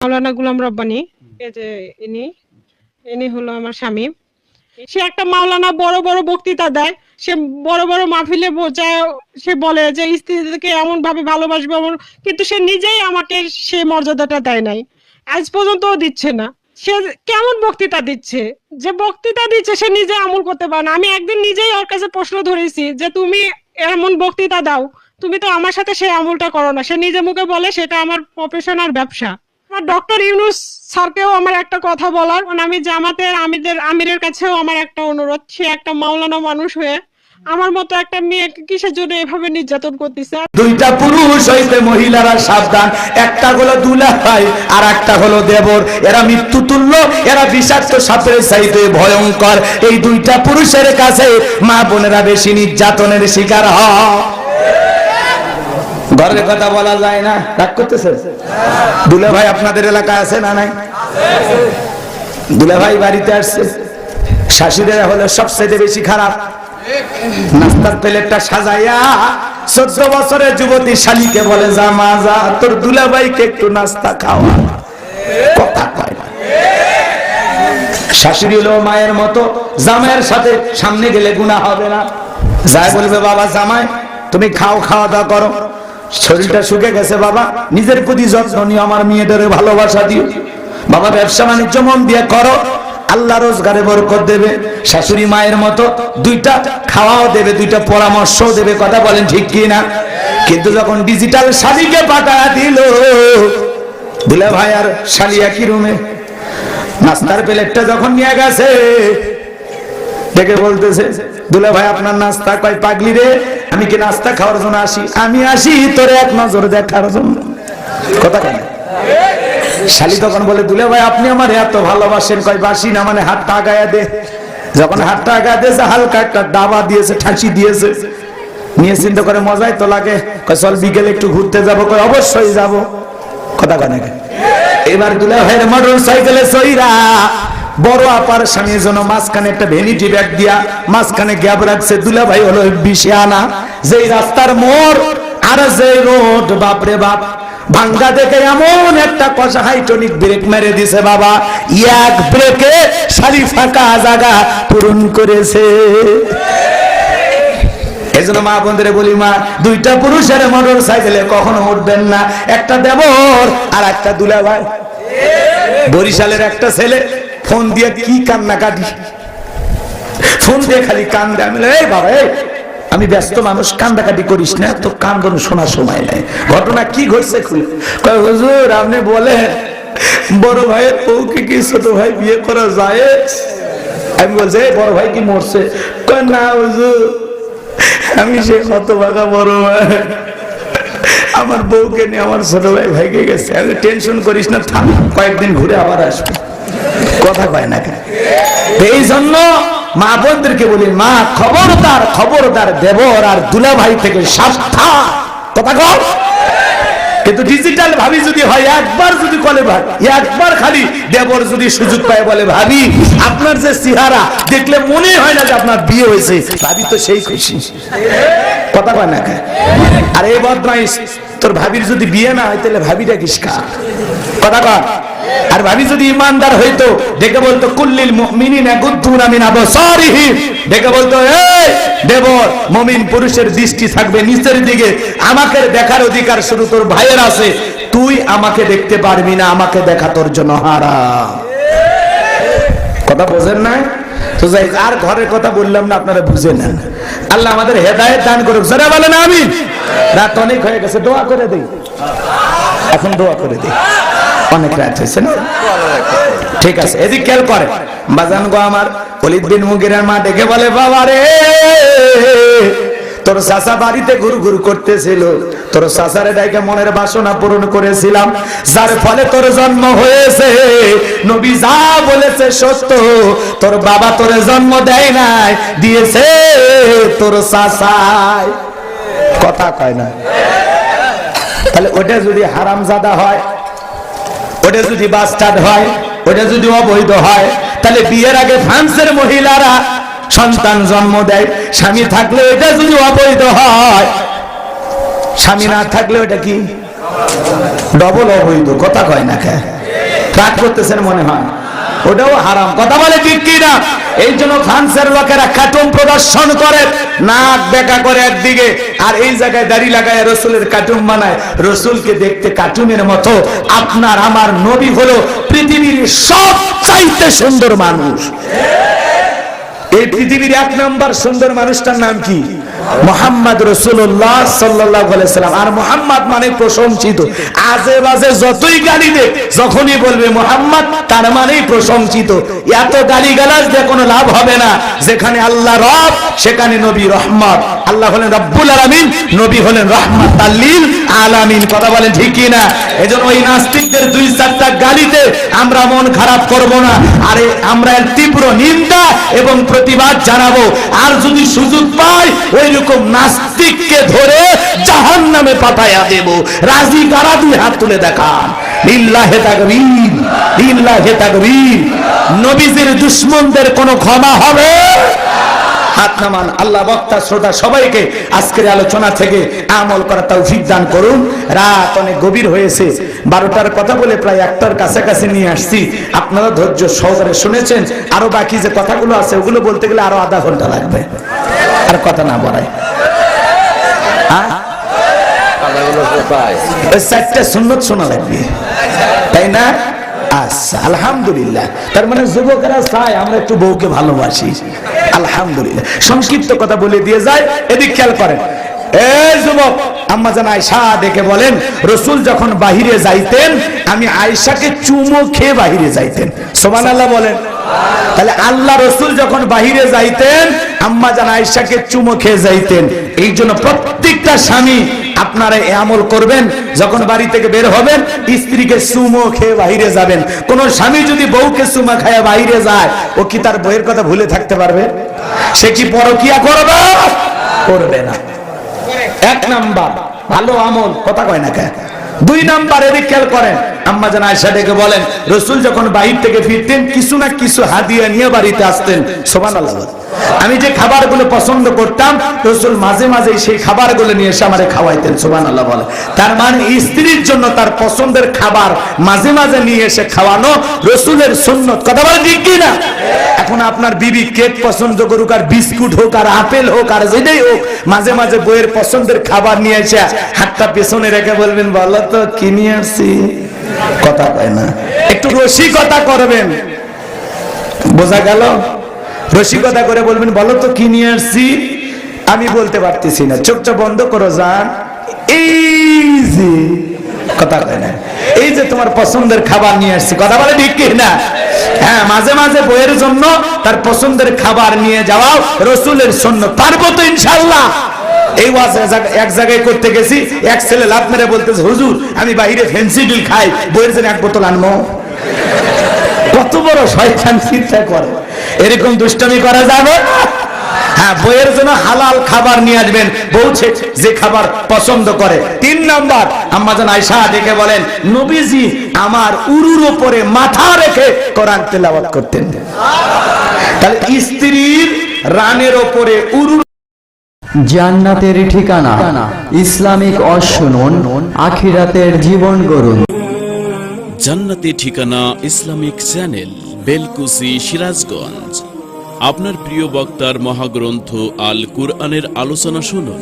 মাওলানা গুলাম রব্বানি এই যে ইনি ইনি হলো আমার স্বামী। সে একটা মাওলানা বড় বড় বক্তৃতা দেয়। সে বড় বড় মাহফিলে বোঝায় সে বলে যে স্ত্রীকে এমন ভাবে ভালোবাসবে এমন কিন্তু সে নিজেই আমাকে সে মর্যাদাটা দেয় নাই। আজ পর্যন্তও দিচ্ছে না। সে কেমন বক্তৃতা দিচ্ছে? যে বক্তৃতা দিচ্ছে সে নিজে আমল করতে পারে না। আমি একদিন নিজেই ওর কাছে প্রশ্ন ধরেছি যে তুমি এমন বক্তৃতা দাও। তুমি তো আমার সাথে সে আমলটা করো না। সে নিজে মুখে বলে সেটা আমার প্রফেশন আর ব্যবসা। আমার ডক্টর ইউনুস স্যারকেও আমার একটা কথা বলার। কারণ আমি জামাতের আমিদের, আমিরের কাছেও আমার একটা অনুরোধ, সে একটা মাওলানা মানুষ হয়ে আমার মতো একটা কিসের জন্য এভাবে নির্যাতন করতেছে? দুইটা পুরুষ হইতে মহিলারা সাবধান, একটা হলো দুলা ভাই আর একটা হলো দেবর। এরা মৃত্যু তুল্য, এরা বিষাক্ত সাপের ভয়ঙ্কর। এই দুইটা পুরুষের কাছে মা বোনেরা বেশি নির্যাতনের শিকার হয়। ঘরের কথা বলা যায় না। রাগ করতেছে? দুলা ভাই আপনাদের এলাকায় আছে না নাই? দুলা ভাই বাড়িতে আসছে। শাশুড়িরা হলো সবচেয়ে বেশি খারাপ। নাস্তার প্লেটটা সাজাইয়া চোদ্দ বছরের যুবতী শালিকে বলে, যা মা, যা, তোর দুলাভাইকে একটু নাস্তা খাওয়া। কথা কয় না। শাশুড়ি হলো মায়ের মতো। জামাইয়ের সাথে সামনে গেলে গুণা হবে না। যাই বলবে, বাবা, জামাই, তুমি খাও খাওয়া দাওয়া করো। শরীরটা শুকে গেছে, বাবা। নিজের প্রতি যত্ন নিও, আমার মেয়েদের ভালোবাসা দিও। বাবা, ব্যবসা বাণিজ্য মন দিয়ে করো। আল্লাহ রোজগারে বরকত দেবে। শাশুড়ি মায়ের মতো দুইটা খাওয়াও দেবে, দুইটা পরামর্শও দেবে। কথা বলেন ঠিক কি না কিন্তু যখন ডিজিটাল শালিকে পাঠা দিল দুলা ভাই, আর শালি একই রুমে নাস্তার প্লেটটা যখন নিয়ে গেছে ডেকে বলতেছে দুলা ভাই, আপনার নাস্তা কয় পাগলি রে? আমি কি নাস্তা খাওয়ার জন্য আসি? আমি আসি, তোরে এক নজর দেখার জন্য। কথা কেন শালি তখন বলে, দুলে ভাই, আপনি আমার এত ভালোবাসেন, কয় বাসি না মানে হাতটা আগায়া দে। যখন হাতটা আগায়া দিয়েছে, হালকা একটা ডাবা দিয়েছে ঠাঁচি দিয়েছে। নিয়ে চিন্তা করে মজাই তো লাগে। চল বিকেলে একটু ঘুরতে যাব, কয়, অবশ্যই যাব। কথা কয় নাকি এবার দুলে ভাইয়ের মোটর সাইকেলে সইরা বড় আপার স্বামী যেন মাঝখানে একটা ভেনিটি ব্যাগ দিয়া মাঝখানে গ্যাপ রাখছে, দুলা ভাই হলো বিশে আনা। যেই রাস্তার মোড় আর যে রোড, বাপরে বাপ। ভাঙ্গা দেখে এমন একটা কষা হাইটনিক ব্রেক মেরে দিছে বাবা। এক ব্রেকে সারি ফাঁকা জায়গা পূরণ করেছে। এজন্য মা বন্ধুরে বলি, মা, দুইটা পুরুষের মোটর সাইকেলে কখনো উঠবেন না। একটা দেবর আর একটা দুলা ভাই। বরিশালের একটা ছেলে ফোন দিয়ে কি কান্না কাটি ফোন দিয়ে খালি কান দেয় আমি এই বাবা, এই, আমি ব্যস্ত মানুষ, কান্দাকাটি করিস না তো কান শোনার সময় নাই। ঘটনা কি ঘটছে হুজুর, আপনি বলে বড় ভাইয়ের বউকে কি ছোট ভাই বিয়ে করা যায়? আমি বলছি, "এই বড় ভাই কি মরছে? না হুজুর, আমি সে কত ভাগা বড় ভাই। আমার বউকে নিয়ে আমার ছোট ভাই ভাইকে গেছে। আমি টেনশন করিস না, থাম, কয়েকদিন ঘুরে আবার আসবে। কথা কয় না কেন? এই জন্য মা বোনদেরকে বলি, মা, খবরদার খবরদার দেবর আর দুলা ভাই থেকে সাবধান। কথা কর কিন্তু ডিজিটাল ভাবি যদি হয়, একবার যদি কলে ভাই, একবার খালি দেবর যদি সুযোগ পায় বলে, ভাবি, আপনার যে চেহারা, দেখলে মনে হয় না যে আপনার বিয়ে হয়েছে। ভাবি তো সেই খুশি। কথা কয় না? আর এই বদমাইশ, তোর ভাবির যদি বিয়ে না হয়, তাহলে ভাবিটা কিসকা কথা কর আর ভাবি যদি ইমানদার হইতো ডেকে বলতো, কুল্লিল মুমিনিনা গুদ্দুনা মিন আবসারিহিম ডেকে বলতো, এই দেবর, মুমিন পুরুষের দৃষ্টি থাকবে নিচের দিকে। আমাকে দেখার অধিকার শুধু তোর ভাইয়ের আছে। তুই আমাকে দেখতে পারবি না, আমাকে দেখা তোর জন্য হারাম। কথা বোঝেন না? তো যাই আর ঘরের কথা বললাম না, আপনারা বুঝে নেন আল্লাহ আমাদের হেদায়েত দান করুক। যারা বলেন আমি রাত অনেক হয়ে গেছে, দোয়া করে দেই। এখন দোয়া করে দিই। অনেক রাত হয়েছে না? ঠিক আছে, এদিক খেয়াল করে। বাজান গো আমার অলিদ বিন মুগিরার মা ডেকে বলে, বাবা রে, তোর চাচা বাড়িতে ঘুর ঘুর করতেছিল। তোর চাচারে ডাইকে মনের বাসনা পূরণ করেছিলাম, যার ফলে তোর জন্ম হয়েছে। নবী যা বলেছে সত্য, তোর বাবা তোর জন্ম দেয় নাই, দিয়েছে তোর চাচাই। কথা কয় না। তাহলে ওটা যদি হারামজাদা হয় ওটা যদি বাস্টার্ড হয়, ওটা যদি অবৈধ হয়, তাহলে বিয়ের আগে ফ্রান্সের মহিলারা সন্তান জন্ম দেয়। স্বামী থাকলে এটা যদি অবৈধ হয়, স্বামী না থাকলে ওটা কি? ডবল অবৈধ, কথা কয় না কে? কাজ করতেছেন মনে হয়। ওটাও হারাম। কথা বলে ঠিক কি না এই জন্য ফ্রান্সের লোকেরা কার্টুন প্রদর্শন করে, নাক বেকা করে একদিকে, আর এই জায়গায় দাড়ি লাগায় রসুলের কার্টুন বানায়। রসুলকে দেখতে কার্টুনের মতো, আপনার আমার নবী হলো পৃথিবীর সব চাইতে সুন্দর মানুষ। এই পৃথিবীর এক নম্বর সুন্দর মানুষটার নাম কি? মোহাম্মদ রসুল্লাহ সাল্লাহ সাল্লাম আর মোহাম্মদ মানে প্রশংসিত। আজে বাজে যতই গালি দে, যখনই বলবে মোহাম্মদ, তার মানেই প্রশংসিত। এত গালি গালাজ দিয়ে কোনো লাভ হবে না। যেখানে আল্লাহ রব, সেখানে নবী রহমত। আল্লাহ হলেন রব্বুল আলামিন, নবী হলেন রহমত আল্লিল আলামিন। কথা বলেন ঠিক না? এজন্য ওই নাস্তিকদের দুই চারটা গালিতে আমরা মন খারাপ করব না। আরে আমরা তীব্র নিন্দা এবং প্রতিবাদ জানাব। আর যদি সুযোগ পাই, ওই রকম নাস্তিককে ধরে জাহান নামে পাঠাইয়া দেব। রাজি কারা দুই হাত তুলে দেখান? দুশ্মনদের ক্ষমা হবে? রাত অনেক গভীর হয়েছে। বারোটার কথা বলে প্রায় একটার কাছাকাছি নিয়ে আসছি। আপনারা ধৈর্য সহকারে শুনেছেন। আরও বাকি যে কথাগুলো আছে, ওগুলো বলতে গেলে আরও আধা ঘণ্টা লাগবে। আর কথা না বলায় চারটা সুন্নত শোনা লাগবে। তাই না? আচ্ছা আলহামদুলিল্লাহ। তার মানে যুবকেরা চায় আমরা একটু বউকে ভালোবাসি। আলহামদুলিল্লাহ। সংক্ষিপ্ত কথা বলে দিয়ে যায়, এদিক খেয়াল করেন। এই যুবক, আম্মা জান আয়সা দেখে বলেন, রসুল যখন বাহিরে যাইতেন, আমি আয়সাকে চুমো খেয়ে বাহিরে যাইতেন। সোমান আল্লাহ বলেন। তাহলে আল্লাহ রসুল যখন বাহিরে যাইতেন, আম্মা জান আয়সাকে চুমো খেয়ে যাইতেন। এই জন্য প্রত্যেকটা স্বামী আপনারা এ আমল করবেন, যখন বাড়ি থেকে বের হবেন, স্ত্রীকে সুমো খেয়ে বাইরে যাবেন। কোন স্বামী যদি বউকে সুমা খায় বাইরে যায়, ও কি তার বইয়ের কথা ভুলে থাকতে পারবে? সে কি পরকিয়া করবে? করবে না। এক নাম্বার, ভালো আমল, কথা কয় না কে? দুই নাম্বার, এদিক খেয়াল করেন। আম্মা জান আয়সা ডেকে বলেন, রসুল যখন বাহির থেকে ফিরতেন, কিছু না কিছু হাদিয়া নিয়ে বাড়িতে আসতেন। সোমান আমি যে খাবারগুলো পছন্দ করতাম, রসুল মাঝে মাঝে সেই খাবারগুলো নিয়ে এসে আমারে খাওয়াইতেন সোমান আল্লাহ বলে। তার মানে স্ত্রীর জন্য তার পছন্দের খাবার মাঝে মাঝে নিয়ে এসে খাওয়ানো রসুলের সুন্নত। কথা বলে ঠিক না এখন আপনার বিবি কেক পছন্দ করুক আর বিস্কুট হোক আর আপেল হোক আর যেটাই হোক, মাঝে মাঝে বইয়ের পছন্দের খাবার নিয়ে এসে হাতটা পেছনে রেখে বলবেন, বলো তো, কি নিয়ে কথা কয় না। একটু রসিকতা করবেন। বোঝা গেল? রসিকতা করে বলবেন বলো তো কি নিয়ে আসছি? আমি বলতে পারতেছি না। চোখটা বন্ধ করো যান এই যে কথা কয় না। এই যে তোমার পছন্দের খাবার নিয়ে আসছি। কথা বলে ঠিক কি না? হ্যাঁ মাঝে মাঝে বইয়ের জন্য তার পছন্দের খাবার নিয়ে যাওয়াও রসুলের জন্য পারব তো ইনশাল্লাহ এই ওয়াজ এক জায়গায়- করতে গেছি, এক ছেলে লাভ মেরে বলতেছে, হুজুর, আমি বাইরে ফেন্সি বিল খাই, বইয়ের জন্য এক বোতল আনব। কত বড় শয়তান চিন্তা করে। এরকম দুষ্টামি করা যাবে? হ্যাঁ বইয়ের জন্য হালাল খাবার নিয়ে আসবেন। বলছে যে খাবার পছন্দ করে। তিন নাম্বার আম্মাজান আয়সা ডেকে বলেন, নবীজি, আমার উরুর উপরে মাথা রেখে কোরআন তেলাওয়াত করতেন। তাহলে স্ত্রীর রানের ওপরে উরুর জান্নাতের ঠিকানা। ইসলামিক অশুনুন, আখিরাতের জীবন গড়ুন। জান্নাতি ঠিকানা ইসলামিক চ্যানেল, বেলকুসি, সিরাজগঞ্জ। আপনার প্রিয় বক্তার মহাগ্রন্থ আল কুরআনের আলোচনা শুনুন।